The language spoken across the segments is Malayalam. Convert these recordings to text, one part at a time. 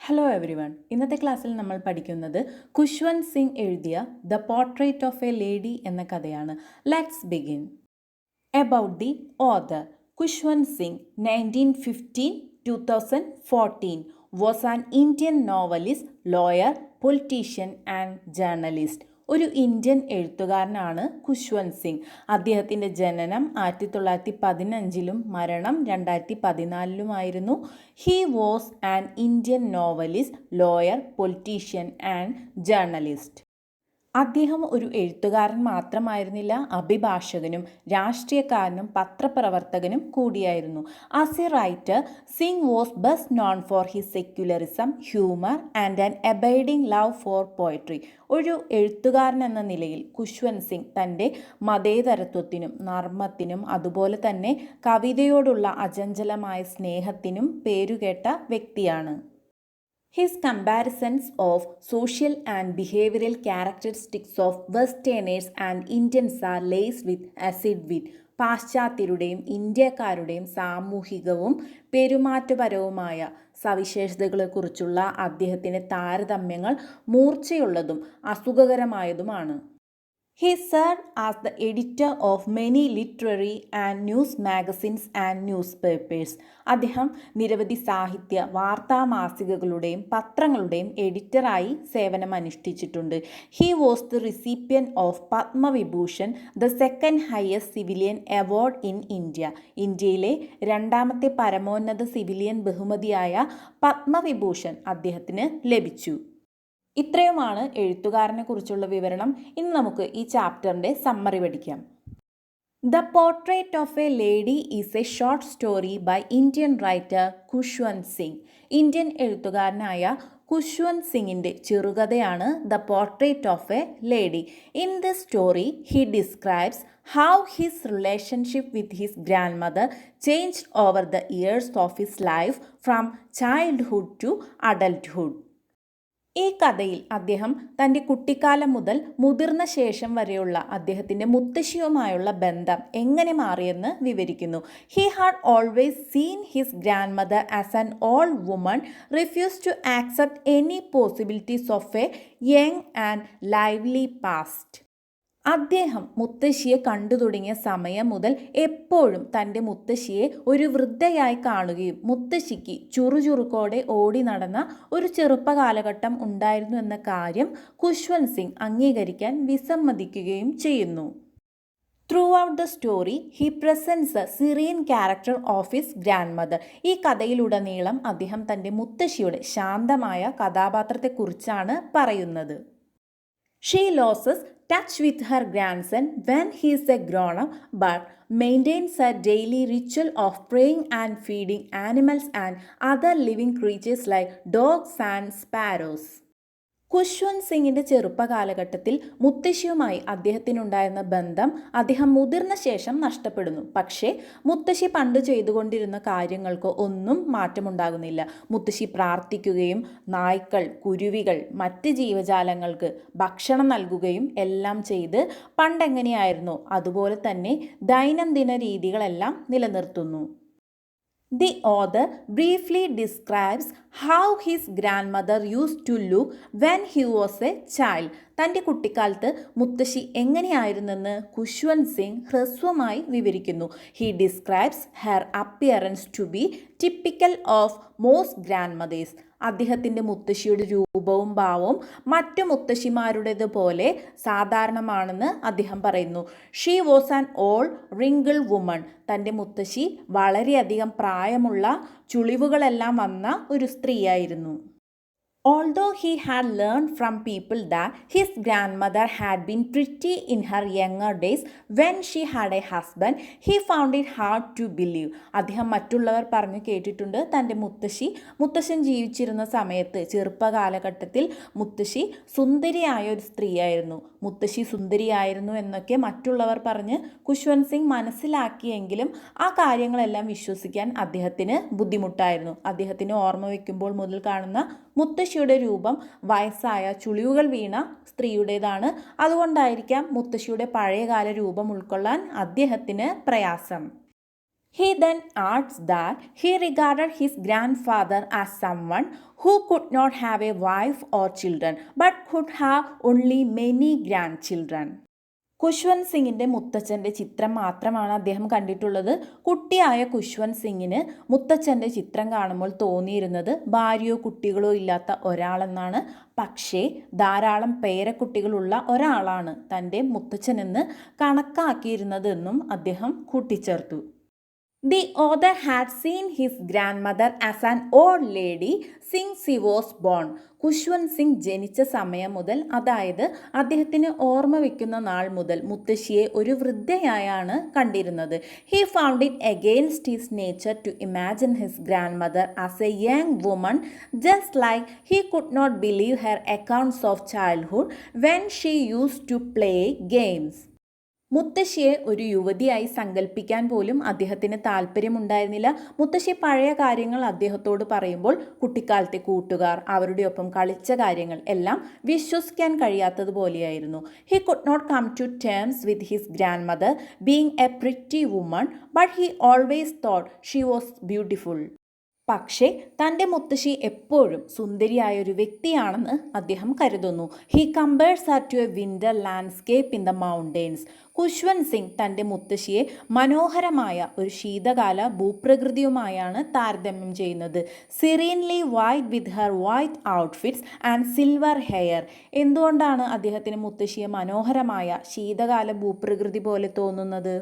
ഹലോ എവരി വൺ ഇന്നത്തെ ക്ലാസ്സിൽ നമ്മൾ പഠിക്കുന്നത് കുശ്വന്ത് സിംഗ് എഴുതിയ the portrait of a lady എന്ന കഥയാണ്. Let's begin about the author Khushwant Singh nineteen fifteen two thousand fourteen was an Indian novelist lawyer politician and journalist ഒരു ഇന്ത്യൻ എഴുത്തുകാരനാണ് കുശ്വന്ത് സിംഗ്. അദ്ദേഹത്തിന്റെ ജനനം ആയിരത്തി തൊള്ളായിരത്തി പതിനഞ്ചിലും മരണം രണ്ടായിരത്തി പതിനാലിലുമായിരുന്നു he was an Indian novelist lawyer politician and journalist അദ്ദേഹം ഒരു എഴുത്തുകാരൻ മാത്രമായിരുന്നില്ല അഭിഭാഷകനും രാഷ്ട്രീയക്കാരനും പത്രപ്രവർത്തകനും കൂടിയായിരുന്നു. As a writer Singh was best known for his secularism humour and an abiding love for poetry ഒരു എഴുത്തുകാരൻ എന്ന നിലയിൽ കുശ്വന്ത് സിംഗ് തന്റെ മതേതരത്വത്തിനും നർമ്മത്തിനും അതുപോലെ തന്നെ കവിതയോടുള്ള അചഞ്ചലമായ സ്നേഹത്തിനും പേരുകേട്ട വ്യക്തിയാണ്. His comparisons of social and behavioural characteristics of westerners and Indians are laced with acid wit പാശ്ചാത്യരുടെയും ഇന്ത്യക്കാരുടെയും സാമൂഹികവും പെരുമാറ്റപരവുമായ സവിശേഷതകളെക്കുറിച്ചുള്ള അദ്ദേഹത്തിന്റെ താരതമ്യങ്ങൾ മൂർച്ചയുള്ളതും അസുഖകരമായതുമാണ്. He served as the editor of many literary news magazines and newspapers അദ്ദേഹം നിരവധി സാഹിത്യ വാർത്താ മാസികകളുടെയും പത്രങ്ങളുടെയും എഡിറ്ററായി സേവനം അനുഷ്ഠിച്ചിട്ടുണ്ട് he was the recipient of Padma Vibhushan the second highest civilian award in India ഇന്ത്യയിലെ രണ്ടാമത്തെ പരമോന്നത സിവിലിയൻ ബഹുമതിയായ പത്മവിഭൂഷൺ അദ്ദേഹത്തിന് ലഭിച്ചു. ഇത്രയുമാണ് എഴുത്തുകാരനെ കുറിച്ചുള്ള വിവരണം. ഇന്ന് നമുക്ക് ഈ ചാപ്റ്ററിന്റെ സമ്മറി പഠിക്കാം. The portrait of a lady is a short story by Indian writer Khushwant Singh Indian എഴുത്തുകാരനായ കുഷ്വന്ത് സിംഗിന്റെ ചെറുകഥയാണ് the portrait of a lady in the story he describes how his relationship with his grandmother change over the years of his life from childhood to adulthood ഈ കഥയിൽ അദ്ദേഹം തന്റെ കുട്ടിക്കാലം മുതൽ മുതിർന്ന ശേഷം വരെയുള്ള അദ്ദേഹത്തിന്റെ മുത്തശ്ശിയുമായുള്ള ബന്ധം എങ്ങനെ മാറിയെന്ന് വിവരിക്കുന്നു. He had always seen his grandmother as an old woman refuse to accept any possibilities of a young and lively past അദ്ദേഹം മുത്തശ്ശിയെ കണ്ടു തുടങ്ങിയ സമയം മുതൽ എപ്പോഴും തന്റെ മുത്തശ്ശിയെ ഒരു വൃദ്ധയായി കാണുകയും മുത്തശ്ശിക്ക് ചുറുചുറുക്കോടെ ഓടി നടന്ന ഒരു ചെറുപ്പകാലഘട്ടം ഉണ്ടായിരുന്നു എന്ന കാര്യം കുശ്വന്ത് സിംഗ് അംഗീകരിക്കാൻ വിസമ്മതിക്കുകയും ചെയ്യുന്നു. Throughout the story he presents serene character of his grandmother ഈ കഥയിലുടനീളം അദ്ദേഹം തന്റെ മുത്തശ്ശിയുടെ ശാന്തമായ കഥാപാത്രത്തെക്കുറിച്ചാണ് പറയുന്നത്. She loses touch with her grandson when he is a grown up but maintains a daily ritual of praying and feeding animals and other living creatures like dogs and sparrows. Khushwant സിംഗിന്റെ ചെറുപ്പകാലഘട്ടത്തിൽ മുത്തശ്ശിയുമായി അദ്ദേഹത്തിനുണ്ടായിരുന്ന ബന്ധം അദ്ദേഹം മുതിർന്ന ശേഷം നഷ്ടപ്പെടുന്നു. പക്ഷേ മുത്തശ്ശി പണ്ട് ചെയ്തുകൊണ്ടിരുന്ന കാര്യങ്ങൾക്ക് ഒന്നും മാറ്റമുണ്ടാകുന്നില്ല. മുത്തശ്ശി പ്രാർത്ഥിക്കുകയും നായ്ക്കൾ കുരുവികൾ മറ്റ് ജീവജാലങ്ങൾക്ക് ഭക്ഷണം നൽകുകയും എല്ലാം ചെയ്ത് പണ്ടെങ്ങനെയായിരുന്നു? അതുപോലെ തന്നെ ദൈനംദിന രീതികളെല്ലാം നിലനിർത്തുന്നു. The briefly describes how his grandmother used to look when he was a child തന്റെ കുട്ടിക്കാലത്ത് മുത്തശ്ശി എങ്ങനെയായിരുന്നെന്ന് കുശ്വന്ത് സിംഗ് ഹ്രസ്വമായി വിവരിക്കുന്നു. He describes her appearance to be typical of most grandmothers അദ്ദേഹത്തിന്റെ മുത്തശ്ശിയുടെ രൂപവും ഭാവവും മറ്റു മുത്തശ്ശിമാരുടേത് പോലെ സാധാരണമാണെന്ന് അദ്ദേഹം പറയുന്നു. She was an old wrinkled woman തന്റെ മുത്തശ്ശി വളരെയധികം പ്രായമുള്ള ചുളിവുകളെല്ലാം വന്ന ഒരു സ്ത്രീയായിരുന്നു. Although he had learned from people that his grandmother had been pretty in her younger days when she had a husband, he found it hard to believe. അദ്ദേഹം മറ്റുള്ളവർ പറഞ്ഞു കേട്ടിട്ടുണ്ട് തന്റെ മുത്തശ്ശി മുത്തശ്ശൻ ജീവിച്ചിരുന്ന സമയത്ത് ചെറുപ്പകാലഘട്ടത്തിൽ മുത്തശ്ശി സുന്ദരിയായ ഒരു സ്ത്രീയായിരുന്നു മുത്തശ്ശി സുന്ദരിയായിരുന്നു എന്നൊക്കെ മറ്റുള്ളവർ പറഞ്ഞ് കുശ്വന്ത് സിംഗ് മനസ്സിലാക്കിയെങ്കിലും ആ കാര്യങ്ങളെല്ലാം വിശ്വസിക്കാൻ അദ്ദേഹത്തിന് ബുദ്ധിമുട്ടായിരുന്നു. അദ്ദേഹത്തിന് ഓർമ്മ വയ്ക്കുമ്പോൾ മുതൽ കാണുന്ന മുത്തശ്ശിയുടെ രൂപം വയസ്സായ ചുളിവുകൾ വീണ സ്ത്രീയുടേതാണ്. അതുകൊണ്ടായിരിക്കാം മുത്തശ്ശിയുടെ പഴയകാല രൂപം ഉൾക്കൊള്ളാൻ അദ്ദേഹത്തിന് പ്രയാസം. He then adds that he regarded his grandfather as someone who could not have a wife or children but could have only many grandchildren. കുശ്വന്ത് സിംഗിന്റെ മുത്തച്ഛന്റെ ചിത്രം മാത്രമാണ് അദ്ദേഹം കണ്ടിട്ടുള്ളത്. കുട്ടിയായ കുശ്വന്ത് സിംഗിന് മുത്തച്ഛന്റെ ചിത്രം കാണുമ്പോൾ തോന്നിയിരുന്നത് ഭാര്യയോ കുട്ടികളോ ഇല്ലാത്ത ഒരാളെന്നാണ്. പക്ഷേ ധാരാളം പേരക്കുട്ടികളുള്ള ഒരാളാണ് തന്റെ മുത്തച്ഛനെന്ന് കണക്കാക്കിയിരുന്നതെന്നും അദ്ദേഹം കൂട്ടിച്ചേർത്തു. The had seen his grandmother as an old lady since she was born Khushwant Singh ജനിച്ച സമയം മുതൽ അതായത് അദ്ദേഹത്തിന് ഓർമ്മ വയ്ക്കുന്ന നാൾ മുതൽ മുത്തശ്ശിയെ ഒരു വൃദ്ധയായാണ് കണ്ടിരുന്നത്. He found it against his nature to imagine his grandmother as a young woman just like he could not believe her accounts of childhood when she used to play games മുത്തശ്ശിയെ ഒരു യുവതിയായി സങ്കല്പിക്കാൻ പോലും അദ്ദേഹത്തിന് താല്പര്യമുണ്ടായിരുന്നില്ല. മുത്തശ്ശി പഴയ കാര്യങ്ങൾ അദ്ദേഹത്തോട് പറയുമ്പോൾ കുട്ടിക്കാലത്തെ കൂട്ടുകാർ അവരുടെ ഒപ്പം കളിച്ച കാര്യങ്ങൾ എല്ലാം വിശ്വസിക്കാൻ കഴിയാത്തതുപോലെയായിരുന്നു he could not come to terms with his grandmother being a pretty woman but he always thought she was beautiful പക്ഷേ തന്റെ മുത്തശ്ശി എപ്പോഴും സുന്ദരിയായ ഒരു വ്യക്തിയാണെന്ന് അദ്ദേഹം കരുതുന്നു. He compares her to a winter landscape in the mountains Khushwant Singh തന്റെ മുത്തശ്ശിയെ മനോഹരമായ ഒരു ശീതകാല ഭൂപ്രകൃതിയുമായാണ് താരതമ്യം ചെയ്യുന്നത്. Serenely white with her white outfits and silver hair എന്തുകൊണ്ടാണ് അദ്ദേഹത്തിന് മുത്തശ്ശിയെ മനോഹരമായ ശീതകാല ഭൂപ്രകൃതി പോലെ തോന്നുന്നത്?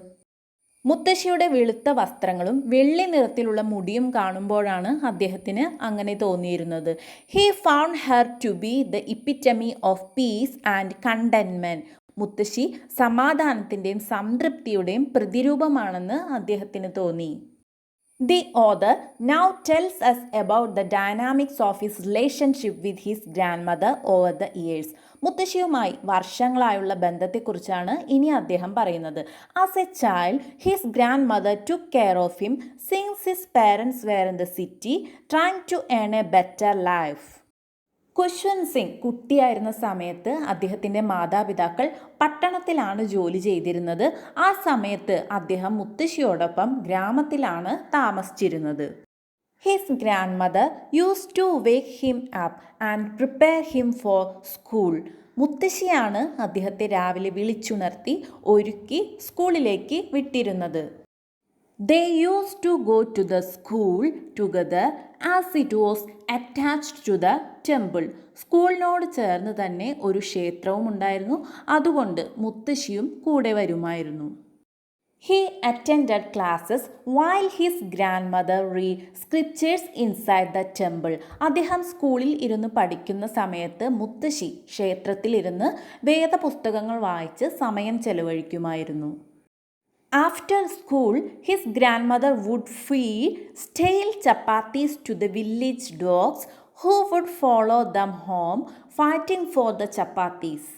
മുത്തശ്ശിയുടെ വെളുത്ത വസ്ത്രങ്ങളും വെള്ളി നിറത്തിലുള്ള മുടിയും കാണുമ്പോഴാണ് അദ്ദേഹത്തിന് അങ്ങനെ തോന്നിയിരുന്നത്. He found her to be the epitome of peace and contentment മുത്തശ്ശി സമാധാനത്തിന്റെയും സംതൃപ്തിയുടെയും പ്രതിരൂപമാണെന്ന് അദ്ദേഹത്തിന് തോന്നി. The author now tells tells about the the of his relationship with his grandmother over the years മുത്തശ്ശിയുമായി വർഷങ്ങളായുള്ള ബന്ധത്തെക്കുറിച്ചാണ് ഇനി അദ്ദേഹം പറയുന്നത്. As a child his grandmother took care of him since his parents were in the city trying to earn a better life Khushwant Singh കുട്ടിയായിരുന്ന സമയത്ത് അദ്ദേഹത്തിന്റെ മാതാപിതാക്കൾ പട്ടണത്തിലാണ് ജോലി ചെയ്തിരുന്നത്. ആ സമയത്ത് അദ്ദേഹം മുത്തശ്ശിയോടൊപ്പം ഗ്രാമത്തിലാണ് താമസിച്ചിരുന്നത്. His grand mother use to wake him up and prepare him for school മുത്തശ്ശിയാണ് അദ്ദേഹത്തെ രാവിലെ വിളിച്ചുണർത്തി ഒരുക്കി സ്കൂളിലേക്ക് വിട്ടിരുന്നത്. They use to go to the school together as it was attached to the temple സ്കൂളിനോട് ചേർന്ന് തന്നെ ഒരു ക്ഷേത്രവും ഉണ്ടായിരുന്നു. അതുകൊണ്ട് മുത്തശ്ശിയും കൂടെ വരുമായിരുന്നു. He attended classes while his grandmother read scriptures inside the temple അദ്ദേഹം സ്കൂളിൽ ഇരുന്ന് പഠിക്കുന്ന സമയത്ത് മുത്തശ്ശി ക്ഷേത്രത്തിലിരുന്ന് വേദപുസ്തകങ്ങൾ വായിച്ച് സമയം ചെലവഴിക്കുമായിരുന്നു. After school his grandmother would feed stale chapatis to the village dogs who would follow them home fighting for the chapatis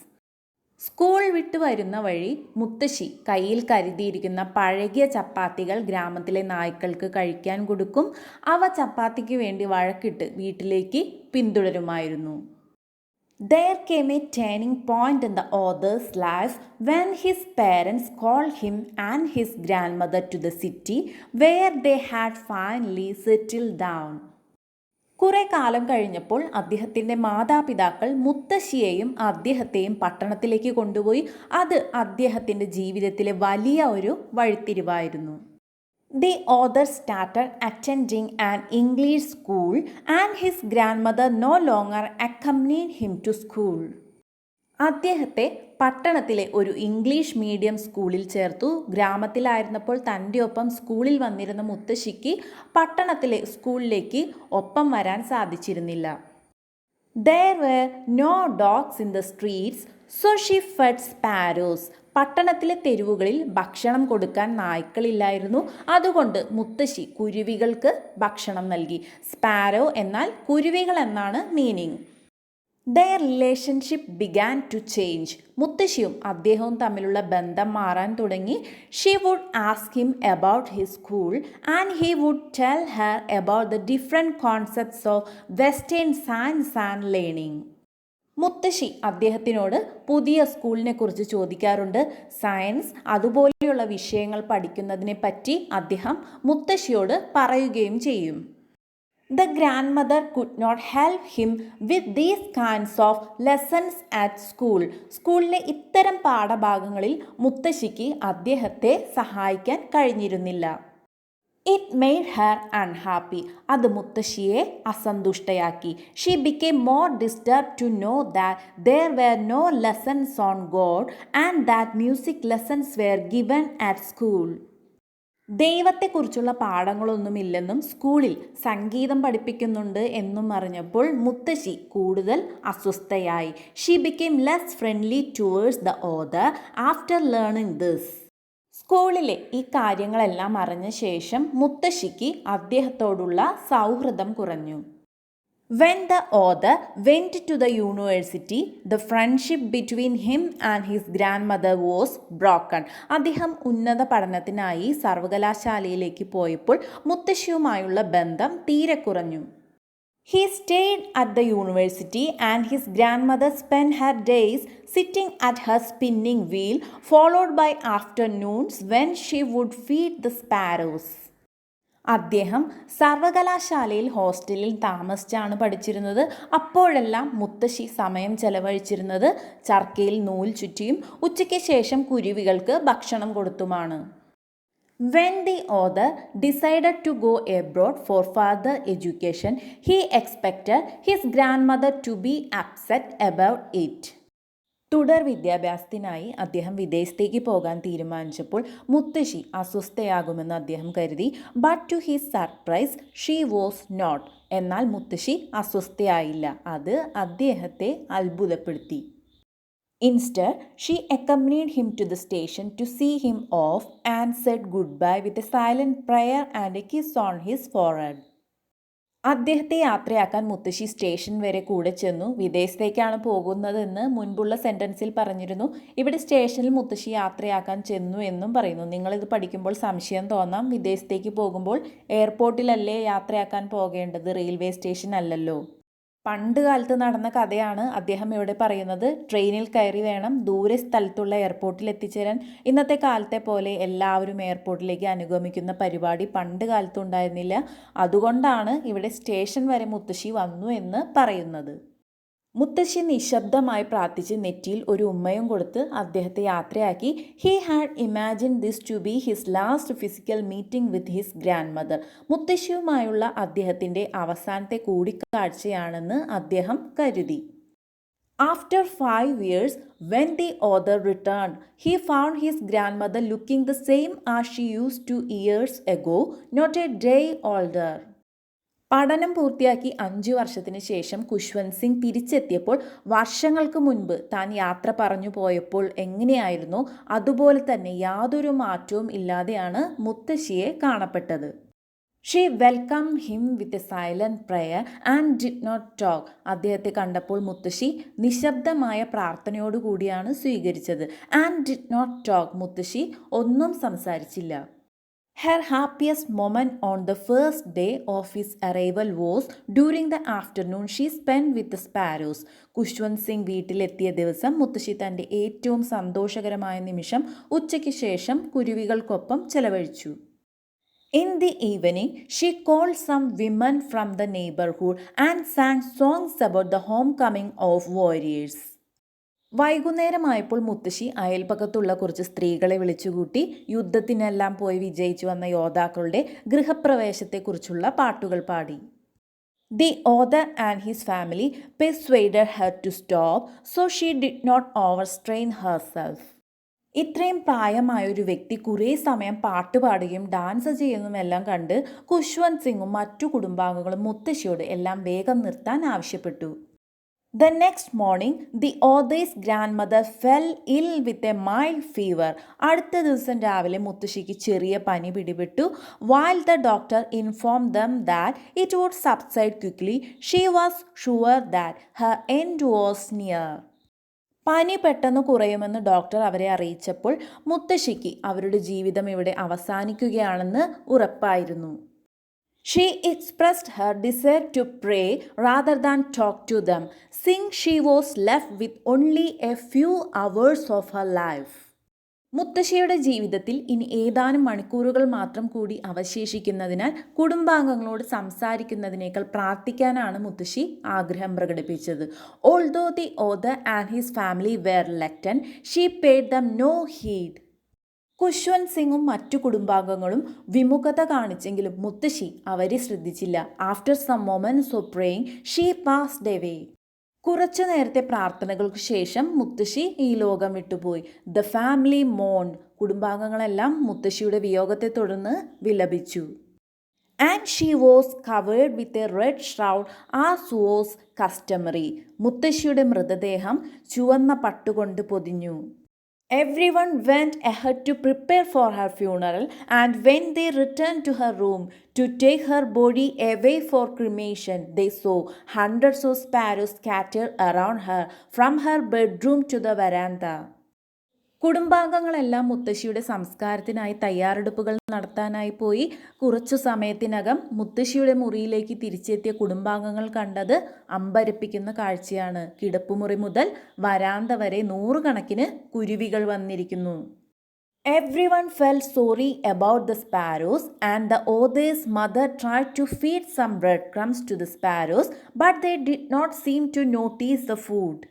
school വിട്ട് വരുന്ന വഴി മുത്തശ്ശി കയ്യിൽ കരുതിയിരിക്കുന്ന പഴകിയ ചപ്പാത്തികൾ ഗ്രാമത്തിലെ നായ്ക്കൾക്ക് കഴിക്കാൻ കൊടുക്കും. അവ ചപ്പാത്തിക്ക് വേണ്ടി വഴക്കിട്ട് വീട്ടിലേക്ക് പിന്തുടരുമായിരുന്നു. There came a turning point in the author's life when his parents called him and his grandmother to the city where they had finally settled down. കുറെ കാലം കഴിഞ്ഞപ്പോൾ അദ്ദേഹത്തിന്റെ മാതാപിതാക്കൾ മുത്തശ്ശിയെയും അദ്ദേഹത്തെയും പട്ടണത്തിലേക്ക് കൊണ്ടുപോയി അത് അദ്ദേഹത്തിന്റെ ജീവിതത്തിലെ വലിയ ഒരു വഴിത്തിരിവായിരുന്നു The author started attending an English school and his grandmother no longer accompanied him to school. അദ്ദേഹത്തെ പട്ടണത്തിലെ ഒരു ഇംഗ്ലീഷ് മീഡിയം സ്കൂളിൽ ചേർത്തു. ഗ്രാമത്തിലായിരുന്നപ്പോൾ തന്റെ ഒപ്പം സ്കൂളിൽ വന്നിരുന്ന മുത്തശ്ശിക്ക് പട്ടണത്തിലെ സ്കൂളിലേക്ക് ഒപ്പം വരാൻ സാധിച്ചിരുന്നില്ല. There were no dogs in the streets so she fed sparrows പട്ടണത്തിലെ തെരുവുകളിൽ ഭക്ഷണം കൊടുക്കാൻ നായ്ക്കളില്ലായിരുന്നു. അതുകൊണ്ട് മുത്തശ്ശി കുരുവികൾക്ക് ഭക്ഷണം നൽകി. സ്പാരോ എന്നാൽ കുരുവികൾ എന്നാണ് meaning. Their relationship began to change മുത്തശ്ശിയും അദ്ദേഹവും തമ്മിലുള്ള ബന്ധം മാറാൻ തുടങ്ങി. She would ask him about his school and he would tell her about the different concepts of western science and learning മുത്തശ്ശി അദ്ദേഹത്തിനോട് പുതിയ സ്കൂളിനെ കുറിച്ച് ചോദിക്കാറുണ്ട്. സയൻസ് അതുപോലെയുള്ള വിഷയങ്ങൾ പഠിക്കുന്നതിനെ പറ്റി അദ്ദേഹം മുത്തശ്ശിയോട് പറയുകയും ചെയ്യും. The grandmother could not help him with these kinds of lessons at school. സ്കൂളിലെ ഇത്തരം പാഠഭാഗങ്ങളിൽ മുത്തശ്ശിക്ക് അദ്ദേഹത്തെ സഹായിക്കാൻ കഴിഞ്ഞിരുന്നില്ല. ഇറ്റ് മെയ്ഡ് ഹെർ അൺഹാപ്പി അത് മുത്തശ്ശിയെ അസന്തുഷ്ടയാക്കി. She became more disturbed to know that there were no lessons on God and that music lessons were given at school ദൈവത്തെക്കുറിച്ചുള്ള പാഠങ്ങളൊന്നുമില്ലെന്നും സ്കൂളിൽ സംഗീതം പഠിപ്പിക്കുന്നുണ്ട് എന്നും അറിഞ്ഞപ്പോൾ മുത്തശ്ശി കൂടുതൽ അസ്വസ്ഥയായി. She became less friendly towards the author after learning this സ്കൂളിലെ ഈ കാര്യങ്ങളെല്ലാം അറിഞ്ഞ ശേഷം മുത്തശ്ശിക്ക് അദ്ദേഹത്തോടുള്ള സൗഹൃദം കുറഞ്ഞു. When the author went to the university the friendship between him and his grandmother was broken അദ്ദേഹം ഉന്നത പഠനത്തിനായി സർവകലാശാലയിലേക്ക് പോയപ്പോൾ മുത്തശ്ശിയുമായുള്ള ബന്ധം തീരെ കുറഞ്ഞു. He stayed at the university and his grandmother spent her days sitting at her spinning wheel, followed by afternoons when she would feed the sparrows. അദ്ദേഹം സർവകലാശാലയിൽ ഹോസ്റ്റലിൽ താമസിച്ചാണ് പഠിച്ചിരുന്നത് അപ്പോഴെല്ലാം മുത്തശ്ശി സമയം ചെലവഴിച്ചിരുന്നത് ചർക്കയിൽ നൂൽ ചുറ്റിയും ഉച്ചയ്ക്ക് ശേഷം കുരുവികൾക്ക് ഭക്ഷണം കൊടുത്തുമാണ് When the author decided to go abroad for further education, he expected his grandmother to be upset about it. തുടർ വിദ്യാഭ്യാസത്തിനായി അദ്ദേഹം വിദേശത്തേക്ക് പോകാൻ തീരുമാനിച്ചപ്പോൾ മുത്തശ്ശി അസ്വസ്ഥയാകുമെന്ന് അദ്ദേഹം കരുതി. But to his surprise she was not എന്നാൽ മുത്തശ്ശി അസ്വസ്ഥയായില്ല. അത് അദ്ദേഹത്തെ അത്ഭുതപ്പെടുത്തി. Instead, she accompanied him to the station to see him off and said goodbye with a silent prayer and a kiss on his forehead. അദ്ദേഹത്തെ യാത്രയാക്കാൻ മുത്തശ്ശി സ്റ്റേഷൻ വരെ കൂടെ ചെന്നു. വിദേശത്തേക്കാണ് പോകുന്നതെന്ന് മുൻപുള്ള സെന്റൻസിൽ പറഞ്ഞിരുന്നു. ഇവിടെ സ്റ്റേഷനിൽ മുത്തശ്ശി യാത്രയാക്കാൻ ചെന്നു എന്നും പറയുന്നു. നിങ്ങളിത് പഠിക്കുമ്പോൾ സംശയം തോന്നാം. വിദേശത്തേക്ക് പോകുമ്പോൾ എയർപോർട്ടിലല്ലേ യാത്രയാക്കാൻ പോകേണ്ടത്? റെയിൽവേ സ്റ്റേഷൻ അല്ലല്ലോ. പണ്ട് കാലത്ത് നടന്ന കഥയാണ് അദ്ദേഹം ഇവിടെ പറയുന്നത്. ട്രെയിനിൽ കയറി വേണം ദൂരെ സ്ഥലത്തുള്ള എയർപോർട്ടിൽ എത്തിച്ചേരാൻ. ഇന്നത്തെ കാലത്തെ പോലെ എല്ലാവരും എയർപോർട്ടിലേക്ക് അനുഗമിക്കുന്ന പരിപാടി പണ്ട് കാലത്തുണ്ടായിരുന്നില്ല അതുകൊണ്ടാണ് ഇവിടെ സ്റ്റേഷൻ വരെ മുത്തശ്ശി വന്നു എന്ന് പറയുന്നത്. മുത്തശ്ശി നിശബ്ദമായി പ്രാർത്ഥിച്ച് നെറ്റിയിൽ ഒരു ഉമ്മയും കൊടുത്ത് അദ്ദേഹത്തെ യാത്രയാക്കി. He had imagined this to be his last physical meeting with his grandmother മുത്തശ്ശിയുമായുള്ള അദ്ദേഹത്തിന്റെ അവസാനത്തെ കൂടിക്കാഴ്ചയാണെന്ന് അദ്ദേഹം കരുതി. After five years when the author returned he found his grandmother looking the same as she used to years ago not a day older പഠനം പൂർത്തിയാക്കി അഞ്ചു വർഷത്തിന് ശേഷം കുശ്വന്ത് സിംഗ് തിരിച്ചെത്തിയപ്പോൾ വർഷങ്ങൾക്ക് മുൻപ് താൻ യാത്ര പറഞ്ഞു പോയപ്പോൾ എങ്ങനെയായിരുന്നു? അതുപോലെ തന്നെ യാതൊരു മാറ്റവും ഇല്ലാതെയാണ് മുത്തശ്ശിയെ കാണപ്പെട്ടത്. She welcomed him with a silent prayer and did not talk അദ്ദേഹത്തെ കണ്ടപ്പോൾ മുത്തശ്ശി നിശബ്ദമായ പ്രാർത്ഥനയോടുകൂടിയാണ് സ്വീകരിച്ചത്. ആൻഡ് ഡിഡ് നോട്ട് ടോക്ക് മുത്തശ്ശി ഒന്നും സംസാരിച്ചില്ല. Her happiest moment on the first day of his arrival was during the afternoon she spent with the sparrows. കുശ്വന്ത് Singh വീട്ടിലെത്തിയ ദിവസം മുത്തശ്ശി തന്റെ ഏറ്റവും സന്തോഷകരമായ നിമിഷം ഉച്ചയ്ക്ക് ശേഷം കുരുവികൾക്കൊപ്പം ചെലവഴിച്ചു In the evening, she called some women from the neighborhood and sang songs about the homecoming of warriors. വൈകുന്നേരമായപ്പോൾ മുത്തശ്ശി അയൽപക്കത്തുള്ള കുറച്ച് സ്ത്രീകളെ വിളിച്ചുകൂട്ടി യുദ്ധത്തിനെല്ലാം പോയി വിജയിച്ചു വന്ന യോദ്ധാക്കളുടെ ഗൃഹപ്രവേശത്തെക്കുറിച്ചുള്ള പാട്ടുകൾ പാടി. The author and his family persuaded her to stop so she did not overstrain herself ഇത്രയും പ്രായമായ ഒരു വ്യക്തി കുറേ സമയം പാട്ട് പാടുകയും ഡാൻസ് ചെയ്യുന്നതുമെല്ലാം കണ്ട് കുശ്വന്ത് സിംഗും മറ്റു കുടുംബാംഗങ്ങളും മുത്തശ്ശിയോട് എല്ലാം വേഗം നിർത്താൻ ആവശ്യപ്പെട്ടു. Next morning the author's grandmother fell ill with a mild fever അടുത്ത ദിവസം രാവിലെ മുത്തശ്ശിക്ക് ചെറിയ പനി പിടിപെട്ടു. While the doctor informed them that it would subside quickly she was sure that her end was near പനി പെട്ടെന്ന് കുറയുമെന്ന് ഡോക്ടർ അവരെ അറിയിച്ചപ്പോൾ മുത്തശ്ശിക്ക് അവരുടെ ജീവിതം ഇവിടെ അവസാനിക്കുകയാണെന്ന് ഉറപ്പായിരുന്നു. She expressed her desire to pray rather than talk to them, since she was left with only a few hours of her life. മുത്തശ്ശിയുടെ ജീവിതത്തിൽ ഇനി ഏതാനും മണിക്കൂറുകൾ മാത്രം കൂടി അവശേഷിക്കുന്നതിനാൽ കുടുംബാംഗങ്ങളോട് സംസാരിക്കുന്നതിനേക്കാൾ പ്രാർത്ഥിക്കാനാണ് മുത്തശ്ശി ആഗ്രഹം പ്രകടിപ്പിച്ചത് although the author and his family were reluctant she paid them no heed Khushwant സിംഗും മറ്റു കുടുംബാംഗങ്ങളും വിമുഖത കാണിച്ചെങ്കിലും മുത്തശ്ശി അവരെ ശ്രദ്ധിച്ചില്ല. After some moments of praying she passed away കുറച്ചു നേരത്തെ പ്രാർത്ഥനകൾക്ക് ശേഷം മുത്തശ്ശി ഈ ലോകം വിട്ടുപോയി. ദ ഫാമിലി മോൺ കുടുംബാംഗങ്ങളെല്ലാം മുത്തശ്ശിയുടെ വിയോഗത്തെ തുടർന്ന് വിലപിച്ചു. And she was covered with a red shroud as was customary മുത്തശ്ശിയുടെ മൃതദേഹം ചുവന്ന പട്ടുകൊണ്ട് പൊതിഞ്ഞു. Everyone went ahead to prepare for her funeral, and when they returned to her room to take her body away for cremation, they saw hundreds of sparrows scattered around her from her bedroom to the veranda. കുടുംബാംഗങ്ങളെല്ലാം മുത്തശ്ശിയുടെ സംസ്കാരത്തിനായി തയ്യാറെടുപ്പുകൾ നടത്താനായി പോയി. കുറച്ചു സമയത്തിനകം മുത്തശ്ശിയുടെ മുറിയിലേക്ക് തിരിച്ചെത്തിയ കുടുംബാംഗങ്ങൾ കണ്ടത് അമ്പരപ്പിക്കുന്ന കാഴ്ചയാണ്. കിടപ്പുമുറി മുതൽ വരാന്ത വരെ നൂറുകണക്കിന് കുരുവികൾ വന്നിരിക്കുന്നു. Everyone felt sorry about the sparrows and the author's mother tried to feed some bread crumbs to the sparrows but they did not seem to notice the food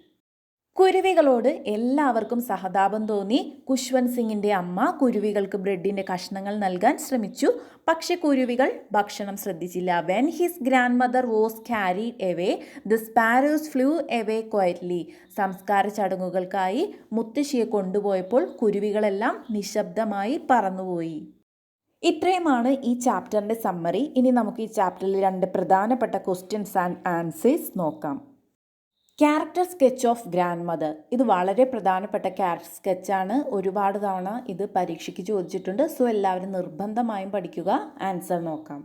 കുരുവികളോട് എല്ലാവർക്കും സഹതാപം തോന്നി. കുശ്വന്ത് സിംഗിന്റെ അമ്മ കുരുവികൾക്ക് ബ്രെഡിന്റെ കഷ്ണങ്ങൾ നൽകാൻ ശ്രമിച്ചു. പക്ഷെ കുരുവികൾ ഭക്ഷണം ശ്രദ്ധിച്ചില്ല. When his grandmother was carried away the sparrows flew away quietly സംസ്കാര ചടങ്ങുകൾക്കായി മുത്തശ്ശിയെ കൊണ്ടുപോയപ്പോൾ കുരുവികളെല്ലാം നിശബ്ദമായി പറന്നുപോയി. ഇത്രയുമാണ് ഈ ചാപ്റ്ററിന്റെ സമ്മറി. ഇനി നമുക്ക് ഈ ചാപ്റ്ററിൽ രണ്ട് പ്രധാനപ്പെട്ട ക്വസ്റ്റ്യൻസ് ആൻഡ് ആൻസേഴ്സ് നോക്കാം. Character sketch of grandmother ഇത് വളരെ പ്രധാനപ്പെട്ട ക്യാരക്ടർ സ്കെച്ചാണ് ഒരുപാട് തവണ ഇത് പരീക്ഷയ്ക്ക് ചോദിച്ചിട്ടുണ്ട്. സോ എല്ലാവരും നിർബന്ധമായും പഠിക്കുക. ആൻസർ നോക്കാം.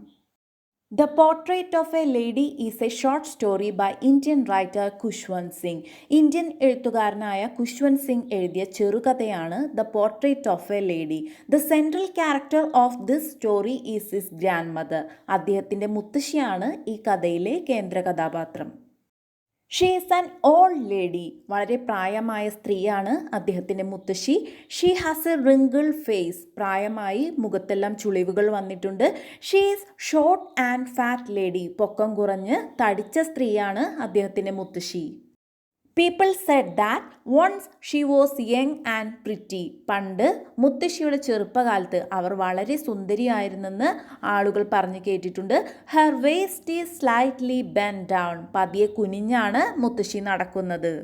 The portrait of a lady is a short story by Indian writer Khushwant Singh Indian എഴുത്തുകാരനായ ഖുഷ്വന്ത് സിംഗ് എഴുതിയ ചെറുകഥയാണ് the portrait of a lady the central character of this story is his grandmother അദ്ദേഹത്തിന്റെ മുത്തശ്ശിയാണ് ഈ കഥയിലെ കേന്ദ്ര കഥാപാത്രം. She is an old lady വളരെ പ്രായമായ സ്ത്രീയാണ് അദ്ദേഹത്തിന്റെ മുത്തശ്ശി. She has a wrinkled face പ്രായമായി മുഖത്തെല്ലാം ചുളിവുകൾ വന്നിട്ടുണ്ട്. She is short and fat lady പൊക്കം കുറഞ്ഞ് തടിച്ച സ്ത്രീയാണ് അദ്ദേഹത്തിന്റെ മുത്തശ്ശി. People said that once she was young and pretty പണ്ട് മുത്തശ്ശിയുടെ ചെറുപ്പകാലത്ത് അവർ വളരെ സുന്ദരിയായിരുന്നെന്ന് ആളുകൾ പറഞ്ഞു കേട്ടിട്ടുണ്ട്. Her waist is slightly bent down പതിയെ കുനിഞ്ഞാണ് മുത്തശ്ശി നടക്കുന്നത്.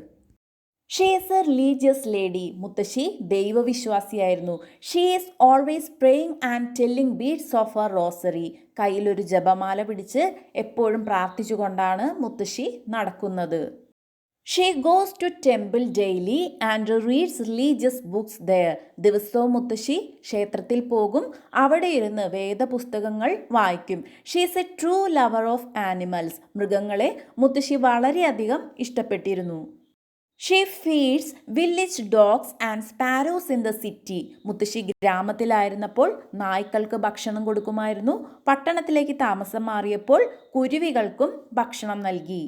She is a religious lady മുത്തശ്ശി ദൈവവിശ്വാസിയായിരുന്നു. She is always praying and telling beads of a rosary കയ്യിലൊരു ജപമാല പിടിച്ച് എപ്പോഴും പ്രാർത്ഥിച്ചുകൊണ്ടാണ് മുത്തശ്ശി നടക്കുന്നത്. She goes to temple daily and reads religious books there ദിവസവും മുത്തശ്ശി ക്ഷേത്രത്തിൽ പോകും. അവിടെ ഇരുന്ന് വേദപുസ്തകങ്ങൾ വായിക്കും. She is a true lover of animals മൃഗങ്ങളെ മുത്തശ്ശി വളരെയധികം ഇഷ്ടപ്പെട്ടിരുന്നു. She feeds village dogs and sparrows in the city മുത്തശ്ശി ഗ്രാമത്തിലായിരുന്നപ്പോൾ നായ്ക്കൾക്ക് ഭക്ഷണം കൊടുക്കുമായിരുന്നു. പട്ടണത്തിലേക്ക് താമസം മാറിയപ്പോൾ കുരുവികൾക്കും ഭക്ഷണം നൽകി.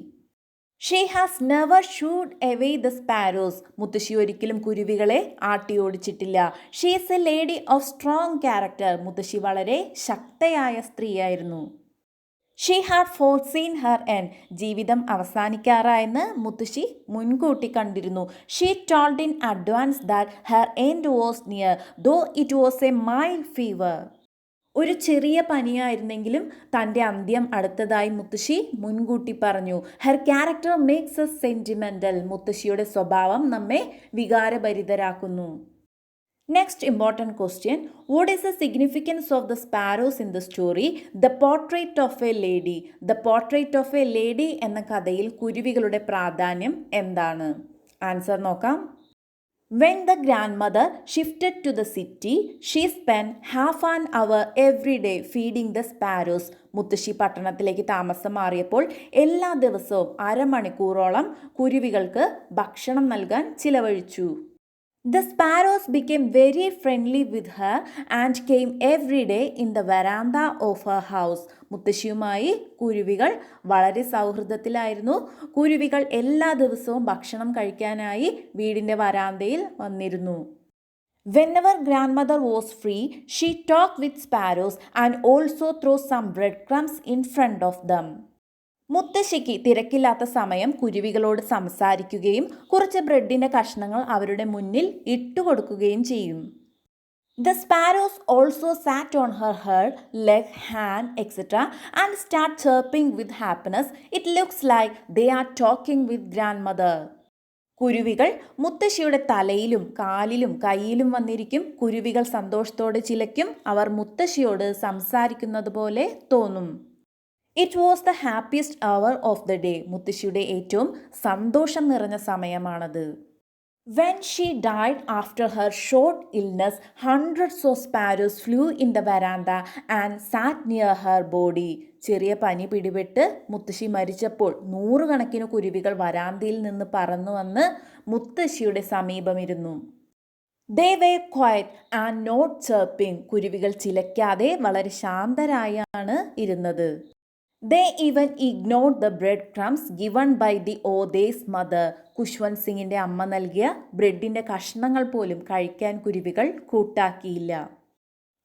She has never shooed away the sparrows മുത്തശ്ശി ഒരിക്കലും കുരുവികളെ ആട്ടി ഓടിച്ചിട്ടില്ല she is a lady of strong character മുത്തശ്ശി വളരെ ശക്തയായ സ്ത്രീയായിരുന്നു. She had foreseen her end ജീവിതം അവസാനിക്കാറായെന്ന് മുത്തശ്ശി മുൻകൂട്ടി കണ്ടിരുന്നു. She told in advance that her end was near though it was a mild fever ഒരു ചെറിയ പനിയായിരുന്നെങ്കിലും തന്റെ അന്ത്യം അടുത്തതായി മുത്തശ്ശി മുൻകൂട്ടി പറഞ്ഞു. Her character makes a sentimental മുത്തശ്ശിയുടെ സ്വഭാവം നമ്മെ വികാരഭരിതരാക്കുന്നു. Next important question what is the significance of the sparrows in the story the portrait of a lady the portrait of a lady എന്ന കഥയിൽ കുരുവികളുടെ പ്രാധാന്യം എന്താണ്? ആൻസർ നോക്കാം. When the grandmother shifted to the city, she spent half an hour every day feeding the sparrows. മുത്തശ്ശി പട്ടണത്തിലേക്ക് താമസം മാറിയപ്പോൾ എല്ലാ ദിവസവും അരമണിക്കൂറോളം കുരുവികൾക്ക് ഭക്ഷണം നൽകാൻ ചിലവഴിച്ചു The sparrows became very friendly with her and came every day in the veranda of her house. മുത്തശ്ശിയുമായി കുരുവികൾ വളരെ സൗഹൃദത്തിലായിരുന്നു കുരുവികൾ എല്ലാ ദിവസവും ഭക്ഷണം കഴിക്കാനായി വീടിന്റെ വരാന്തയിൽ വന്നിരുന്നു Whenever grandmother was free, she talked with sparrows and also threw some breadcrumbs in front of them. മുത്തശ്ശിക്ക് തിരക്കില്ലാത്ത സമയം കുരുവികളോട് സംസാരിക്കുകയും കുറച്ച് ബ്രെഡിന്റെ കഷ്ണങ്ങൾ അവരുടെ മുന്നിൽ ഇട്ടുകൊടുക്കുകയും ചെയ്യും. The sparrows also sat on her head leg hand etcetera and start chirping with happiness it looks like they are talking with grandmother കുരുവികൾ മുത്തശ്ശിയുടെ തലയിലും കാലിലും കയ്യിലും വന്നിരിക്കും. കുരുവികൾ സന്തോഷത്തോടെ ചിലയ്ക്കും അവർ മുത്തശ്ശിയോട് സംസാരിക്കുന്നത് പോലെ തോന്നും. It was the happiest hour of the day മുത്തശ്ശിയുടെ ഏറ്റവും സന്തോഷം നിറഞ്ഞ സമയമാണത്. When she died after her short illness hundreds of sparrows flew in the verandah and sat near her body ചെറിയ പനി പിടിപെട്ട് മുത്തശ്ശി മരിച്ചപ്പോൾ നൂറുകണക്കിന് കുരുവികൾ വരാന്തയിൽ നിന്ന് പറന്നു വന്ന് മുത്തശ്ശിയുടെ സമീപമിരുന്നു. They were quiet and not chirping കുരുവികൾ ചിലയ്ക്കാതെ വളരെ ശാന്തരായാണ് ഇരുന്നത്. They even ignored the bread crumbs given by the author's mother Khushwant സിംഗിന്റെ അമ്മ നൽകിയ ബ്രെഡിന്റെ കഷ്ണങ്ങൾ പോലും കഴിക്കാൻ കുരുവികൾ കൂട്ടാക്കിയില്ല.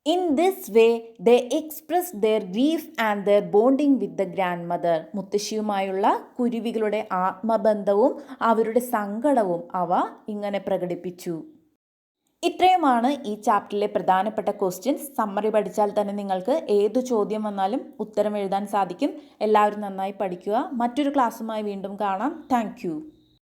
In this way they express their grief and their bonding with the grandmother മുത്തശ്ശിയുമായുള്ള കുരുവികളുടെ ആത്മബന്ധവും അവരുടെ സങ്കടവും അവ ഇങ്ങനെ പ്രകടിപ്പിച്ചു. ഇത്രയുമാണ് ഈ ചാപ്റ്ററിലെ പ്രധാനപ്പെട്ട ക്വസ്റ്റ്യൻസ് സമ്മറി പഠിച്ചാൽ തന്നെ നിങ്ങൾക്ക് ഏത് ചോദ്യം വന്നാലും ഉത്തരം എഴുതാൻ സാധിക്കും. എല്ലാവരും നന്നായി പഠിക്കുക. മറ്റൊരു ക്ലാസ്സുമായി വീണ്ടും കാണാം. താങ്ക്